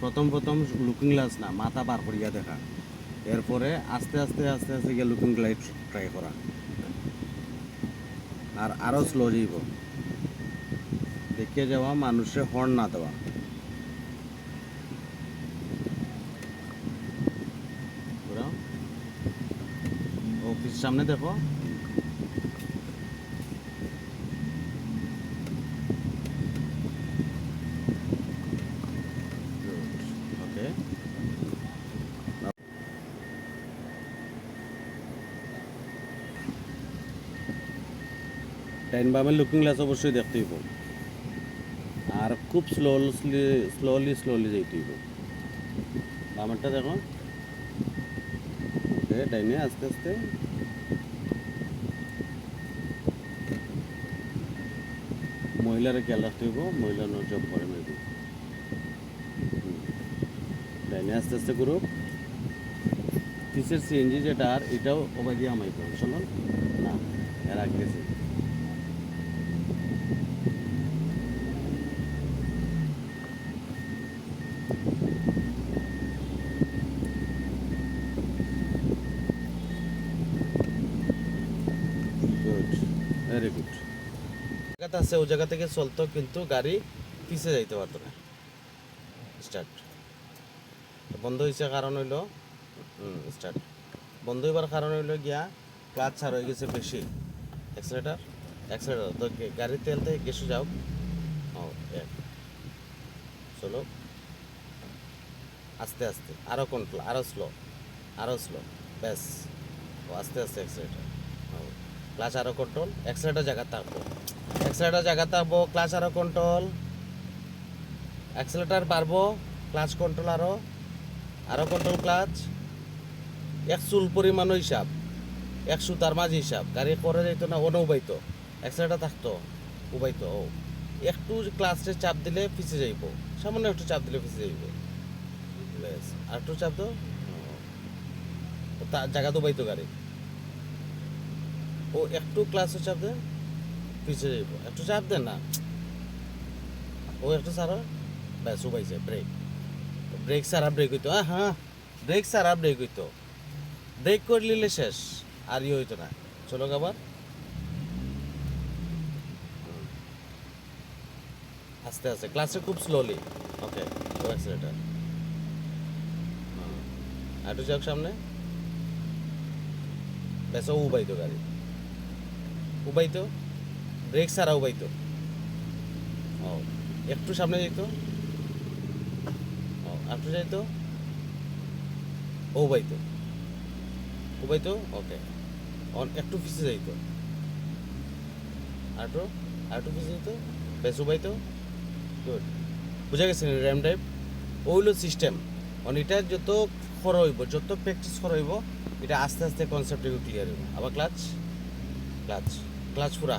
প্রথম প্রথম looking glass না, মাথা বার করিয়া দেখা। এরপরে আস্তে আস্তে আস্তে আস্তে গিয়ে লুকিং গ্লাস ট্রাই করা। আর আরও স্লো যাইব। দেখে যাওয়া মানুষের হর্ন না দেওয়া। অফিস সামনে দেখো। টাইম বামের লুকিং গ্লাস অবশ্যই দেখতে হইব। আর খুব স্লোলি স্লোলি স্লোলি যাইতে হইব। বামেরটা দেখো। ডাইনে আস্তে আস্তে। মহিলারা খেয়াল রাখতে হইব, মহিলা জব করে মেবি ডাইনে আস্তে আস্তে করো কিসের সিএনজি যেটা আর এটাও ওবাই দিয়ে আমাই করো শোনো। না, এর আগে ভেরি গুড জায়গাতে আছে, ও জায়গা থেকে চলতো, কিন্তু গাড়ি পিছে যাইতে পারতো না স্টার্ট বন্ধ হয়েছে কারণ হইল স্টার্ট বন্ধ হইবার কারণ হইল গিয়া ক্লাচ ছাড় হয়ে গেছে বেশি। অ্যাক্সিলেটার অ্যাক্সিলেটার তো গাড়ির তেল থেকে গেসে যাও। ও, এক। চলো। আস্তে আস্তে। আরও কন্ট্রোল আরও স্লো আরও স্লো ব্যাস। ও আস্তে আস্তে অ্যাক্সিলেটার ক্লাচ আরও কন্ট্রোল অ্যাক্সিলেটার জায়গা থাকব। অ্যাক্সিলেটার জায়গা থাকব ক্লাচ আরও কন্ট্রোল অ্যাক্সিলেটার পারব ক্লাচ কন্ট্রোল আরও আরও কন্ট্রোল ক্লাচ এক চুল হিসাব এক সুতার মাঝে হিসাব গাড়ি করে যাইতো না ওনো উবাইতো। অ্যাক্সিলেটার থাকতো উবাইতো ও। একটু ক্লাচে চাপ দিলে পিছে যাইব সামান্য একটু চাপ দিলে পিছে যাইব। আর একটু চাপ ও, তা জায়গা তো উবাইতো গাড়ি। ও একটু ক্লাসে চাপ দেন পিছে যাইব। একটু চাপ দেন না। ও একটু সারা ব্যাস উবাইছে ব্রেক ব্রেক সারা ব্রেক হইতো। হ্যাঁ হ্যাঁ ব্রেক সারা ব্রেক হইতো। ব্রেক করে নিলে শেষ, আর ইয়ে হইতো না। চলো আবার। আস্তে আস্তে। ক্লাসে খুব স্লোলি ওকে ও অ্যাক্সিলেটার একটু যাক সামনে। ব্যাস, ও উবাইতো গাড়ি। উবাইতো, ব্রেক সারা উবাইতো। ও, একটু সামনে যেত ও, একটু যাইতো। উবাইতো। উবাইতো? ওকে। অন, একটু পিছিয়ে যাইতো। আরটু আরটু পিছিয়ে যেত বেশ উবাইতো। গুড। বুঝা গেছে র্যাম ড্রাইভ? ওইলো সিস্টেম। অন, এটা যত খর হইব, যত প্র্যাকটিস খর হইব, এটা আস্তে আস্তে কনসেপ্ট ক্লিয়ার হইব। আবার ক্লাচ ক্লাচ ক্লাচ পুরা